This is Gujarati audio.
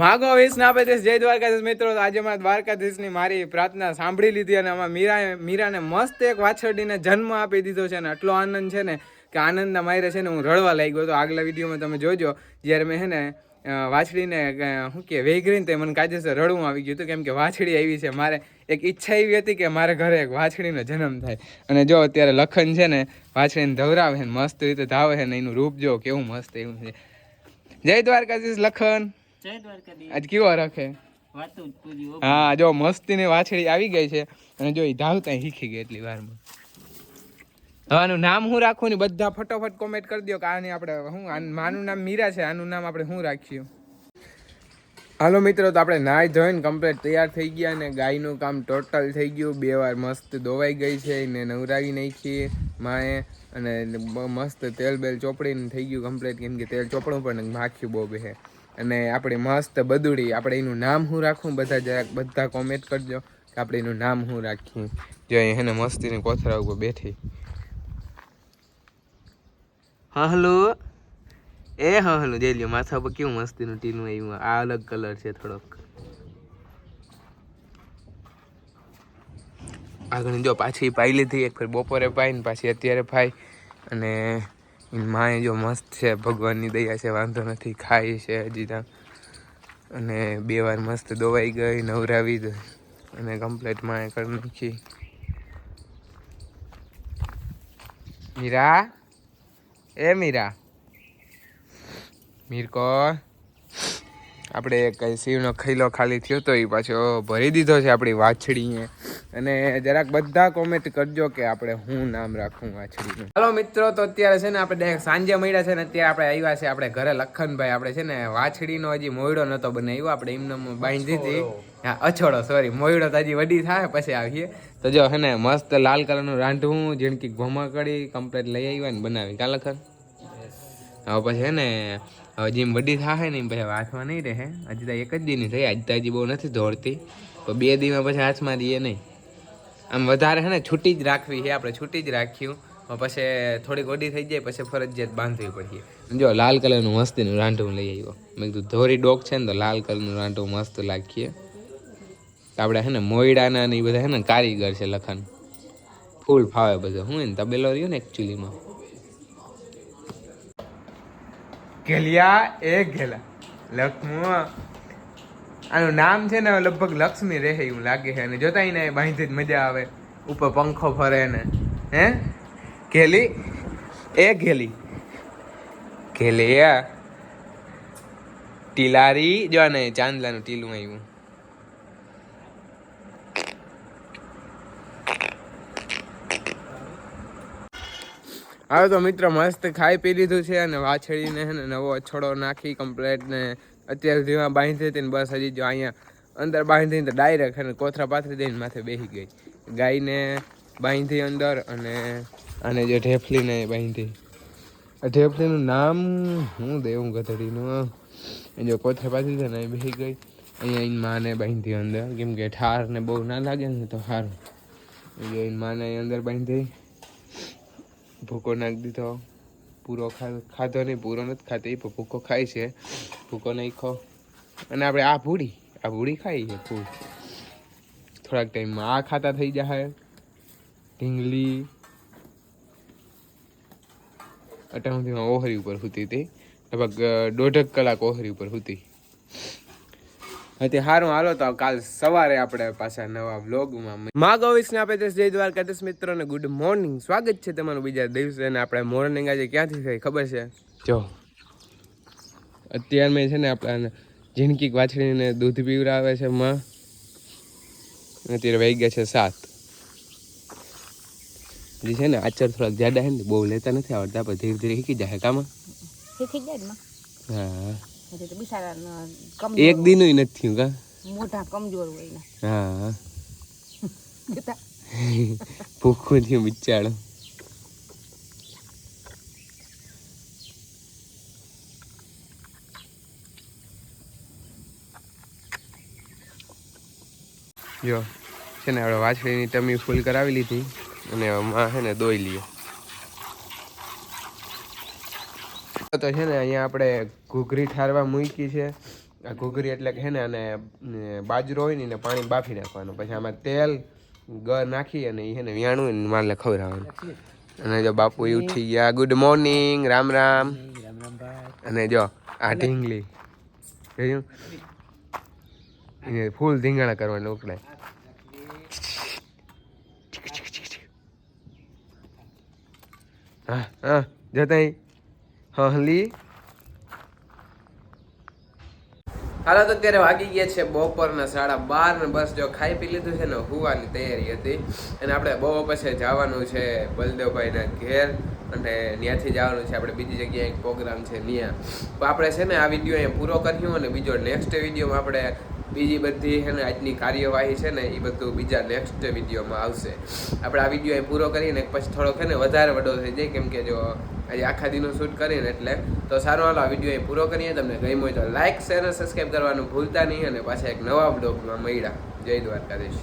માગો વિષ્ણુ જય દ્વારકાધીશ મિત્રો. આજે મારા દ્વારકાધીશની મારી પ્રાર્થના સાંભળી લીધી અને આમાં મીરા મીરાને મસ્ત એક વાછરડીને જન્મ આપી દીધો છે અને આટલો આનંદ છે ને કે આનંદના માયરે છે ને હું રડવા લાગ્યો તો આગલા વિડીયોમાં તમે જોજો. જ્યારે મેં છે ને વાછડીને શું કે વેગરીને તે મને કાયદેસર રડવું આવી ગયું હતું, કેમ કે વાછડી આવી છે. મારે એક ઈચ્છા એવી હતી કે મારે ઘરે એક વાછડીનો જન્મ થાય. અને જો અત્યારે લખન છે ને, વાછડીને ધવરાવે ને, મસ્ત રીતે ધાવે છે ને, એનું રૂપ જો કેવું મસ્ત એવું છે. જય દ્વારકાધીશ લખન. આજ કેવો રખે જ હો. જો મસ્તીની વાછડી આવી ગઈ છે અને જો ધાવતા શીખી ગઈ એટલી વારમાં. આનું નામ હું રાખું ને બધા ફટોફટ કોમેન્ટ કરી દો કે આની આપણે હું આનું- માનું નામ મીરા છે આનું નામ આપણે શું રાખ્યું હાલો મિત્રો તો આપણે નાય ધોઈને કમ્પ્લીટ તૈયાર થઈ ગયા અને ગાયનું કામ ટોટલ થઈ ગયું. બે વાર મસ્ત ધોવાઈ ગઈ છે એને નવરાવી નાખી માએ અને મસ્ત તેલ બેલ ચોપડીને થઈ ગયું કમ્પ્લીટ કેમ કે તેલ ચોપડું પણ માખ્યું બહુ બે અને આપણે મસ્ત બદુડી, આપણે એનું નામ હું રાખું? બધા જરાક બધા કોમેન્ટ કરજો કે આપણે એનું નામ હું રાખીએ. જો એને મસ્તીની કોથળા ઉપર બેઠી. હા હલો એ હા હલો જઈ લ્યો, માથા પર કેવું મસ્તીનું ટીનું આવ્યું. આ અલગ કલર છે થોડોક. આગળ જો પાછી પાઈ લીધી, એક ફેર બપોરે પાઈ ને પાછી અત્યારે પાઈ. અને માએ જો મસ્ત છે, ભગવાનની દયા છે, વાંધો નથી ખાઈ છે હજી ત્યાં અને બે વાર મસ્ત દોવાઈ ગઈ, નવરાવી દઈ અને કમ્પ્લેટ માએ કરી નાખી. મીરા? એ મીરા? મીરકો આપણે કઈ શિવનો ખૈલો ખાલી થયો તો એ પાછો ભરી દીધો છે આપણી વાછડીએ અને જરાક બધા કોમેન્ટ કરજો કે આપણે હું નામ રાખું વાછડીનું હાલો મિત્રો તો અત્યારે છે ને આપણે સાંજે મળ્યા છે ને અત્યારે આપણે આવ્યા છે આપણે ઘરે લખનભાઈ. આપણે છે ને વાછડીનો હજી મોયડો નતો બનાવ્યો આપણે એમને બાંધી હતી હા અછોડો સોરી મોયડો તો હજી વડી થાય પછી આવીએ. તો જો હે ને મસ્ત લાલ કલરનું રાંધવું ઝીણકી ઘોમા કરી કમ્પ્લીટ લઈ આવ્યા ને બનાવી. કા લખન? હવે પછી હે ને હવે જેમ વડી થાય ને એમ પછી હાથમાં નહીં રહે. હજી તો એક જ દીની થઈ. આજ તો હજી બહુ નથી દોડતી પણ બે દીમાં પછી હાથમાં દઈએ નહીં. આમ વધારે હે ને છૂટી જ રાખવી છે આપણે છૂટી જ રાખ્યું. પછી થોડીક ઓડી થઈ જાય પછી ફરજિયાત બાંધવી પડીએ જો લાલ કલરનું મસ્તીનું રાંધવું લઈ આવ્યો. મેં કીધું ધોરી ડોગ છે ને તો લાલ કલરનું રાંધવું મસ્ત લાગીએ આપણે હે ને મોયડાના ને એ બધા હે ને કારીગર છે લખન. ફૂલ ફાવે બધું. હું એને તબેલો રહ્યો ને એકચ્યુઅલીમાં ઘેલિયા એ ઘેલા લક્ષ્મણ આનું નામ છે ને લગભગ લક્ષ્મી રહે એવું લાગે છે. અને જોતા એને બાંધી જ મજા આવે. ઉપર પંખો ફરે ને. હે? ઘેલી? એ ઘેલી. ઘેલિયા ટીલારી? જો ને ચાંદલાનું ટીલું આવ્યું હવે તો મિત્ર મસ્ત ખાઈ પી લીધું છે અને વાછળીને નવો અછડો નાખી કમ્પ્લેટ ને અત્યાર સુધીમાં બાંધી હતી ને બસ હજી જો અહીંયા અંદર બાંધી તો ડાયરેક્ટ અને કોથરા પાથરી દઈને માથે બેસી ગઈ. ગાયને બાંધી અંદર અને અને જે ઢેફલીને બાંધી. ઢેફલીનું નામ હું દેવું ગધડીનું જો કોથરા પાથરી છે ને એ બેસી ગઈ. અહીંયા એની માને બાંધી અંદર. કેમ કે ઠાર ને બહુ ના લાગે ને તો સારું એની માને અંદર બાંધી. ભૂકો નાખી દીધો. પૂરો ખા- ખાધો નહીં પૂરો નથી ખાતી પણ ભૂકો ખાય છે. ભૂકો નાખ્યો અને આપણે આ ભૂડી આ ભૂડી ખાઈ છે ફૂલ. થોડાક ટાઈમમાં આ ખાતા થઈ જાય ઢીંગલી. અટાણ ઓહરી ઉપર હતી લગભગ અ, દોઢેક કલાક ઓહરી ઉપર સૂતી હતી સારું હાલો તો કાલ સવારે આપણે પાછા નવા વ્લોગમાં મા ગોવિસને આપણે છે જય દસ મિત્રોને ગુડ મોર્નિંગ સ્વાગત છે તમારું બીજા દિવસે અને આપણે મોર્નિંગ આજે ક્યાંથી થઈ ખબર છે? જો અત્યાર મેં છે ને આપણે જિંદગી વાછડીને દૂધ પીવડાવે છે માં. અત્યારે વહી ગયા છે સાત. જે છે ને આચર થોડાક જાડા છે ને બહુ લેતા નથી આવડતા પણ ધીરે ધીરે શીખી જાય કામાં? શીખી જાય હા. તો બિચારા એક દિન નથી થયું કા? મોટા કમજોર હોય ને. હા. ભૂખું થયું બિચારો. જો છે ને આપણે વાછડીની ટમી ફૂલ કરાવી લીધી અને હવે છે ને દોઈ લઈએ તો છે ને અહીંયા આપણે ઘૂઘરી ઠારવા મૂકી છે. આ ઘૂઘરી એટલે કે છે ને અને બાજરો હોય ને એને પાણી બાફી નાખવાનું. પછી આમાં તેલ, ગ નાખી અને એ છે ને વ્યાણું ને માલને ખવડાવવાનું. અને જો બાપુ એ ઉઠી ગયા. Good morning Ram Ram. અને જો આ ઢીંગલી. જોયું? ફૂલ ધીંગાણા કરવાનું ઉકળાય હા હા જતા હા હલી તો અત્યારે વાગી ગયા છે બપોરના સાડા બાર ને બસ જો ખાઈ પી લીધું છે ને હુવાની તૈયારી હતી. અને આપણે બહુ પછી જવાનું છે બલદેવભાઈના ઘેર અને ત્યાંથી જવાનું છે આપણે બીજી જગ્યાએ પ્રોગ્રામ છે ત્યાં તો આપણે છે ને આ વીડિયો અહીંયા પૂરો કર્યો અને બીજો નેક્સ્ટ વિડીયોમાં આપણે બીજી બધી છે ને આજની કાર્યવાહી છે ને એ બધું બીજા નેક્સ્ટ વિડીયોમાં આવશે. આપણે આ વીડિયો પૂરો કરીને પછી થોડોક છે ને વધારે વડો થઈ જાય, કેમ કે જો આજે આખા દિનો શૂટ કરીને એટલે. તો સારો, હાલો, આ વીડિયો પૂરો કરીએ. તમને ગમ્યો હોય તો લાઇક શેર અને સબસ્ક્રાઈબ કરવાનું ભૂલતા નહીં અને પાછા એક નવા બ્લોગમાં મળ્યા. જય દ્વારકાધીશ.